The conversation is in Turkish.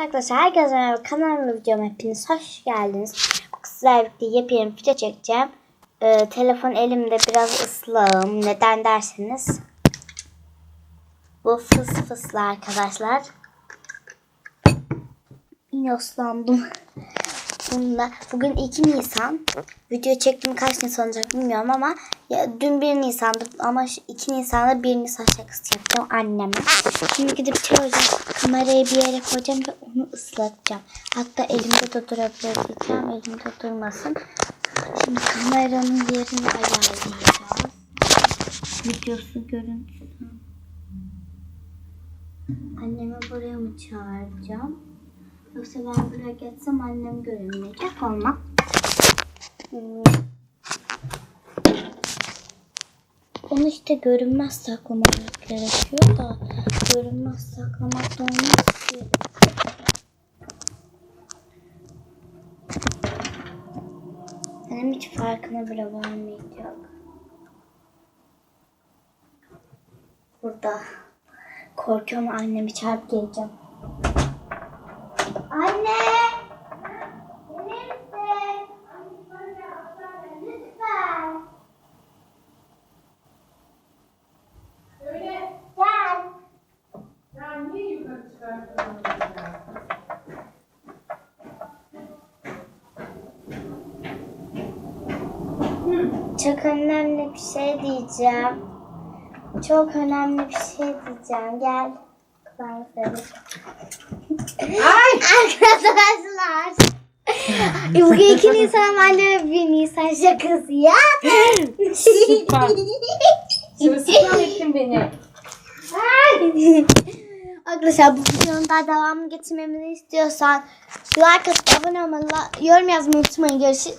Arkadaşlar herkese merhaba kanalıma videoma hepiniz hoş geldiniz. Sizlerle birlikte yepyeni video çekeceğim. Ee, telefon elimde biraz ıslağım. Neden derseniz. Bu fıs fıslı arkadaşlar. Yine. Bunda, bugün 2 Nisan. Video çektiğim kaç Nisan olacak bilmiyorum ama ya, dün 1 Nisan'dı ama şu 2 Nisan'da 1 Nisan şakası yapacağım anneme. Şimdi gidip çağıracağım. Kamerayı bir yere koyacağım ve onu ıslatacağım. Hatta elimde de durabilir diyeceğim. Elimde durmasın. Şimdi kameranın yerini ayarlayacağız. Videosu görüntüsü. Annemi buraya mı çağıracağım? Yoksa ben buraya geçsem annem görünmeyecek olmaz. Onu işte görünmez saklamak gerekiyor da görünmez saklamak da olmaz ki. Annem hiç farkına bile varmayacak. Burada. Korkuyorum annemi çarp geleceğim. Anne! Çok önemli bir şey diyeceğim. Çok önemli bir şey diyeceğim. Gel. Söyle. Arkadaşlar. E, Bugün 2 Nisan anne 1 Nisan şakası ya. Süper. Sırılsıklam ettin beni. Ay. Arkadaşlar bu videonun daha devamını getirmemi istiyorsan like atıp abone olmayı, yorum yazmayı unutmayın. Görüşürüz.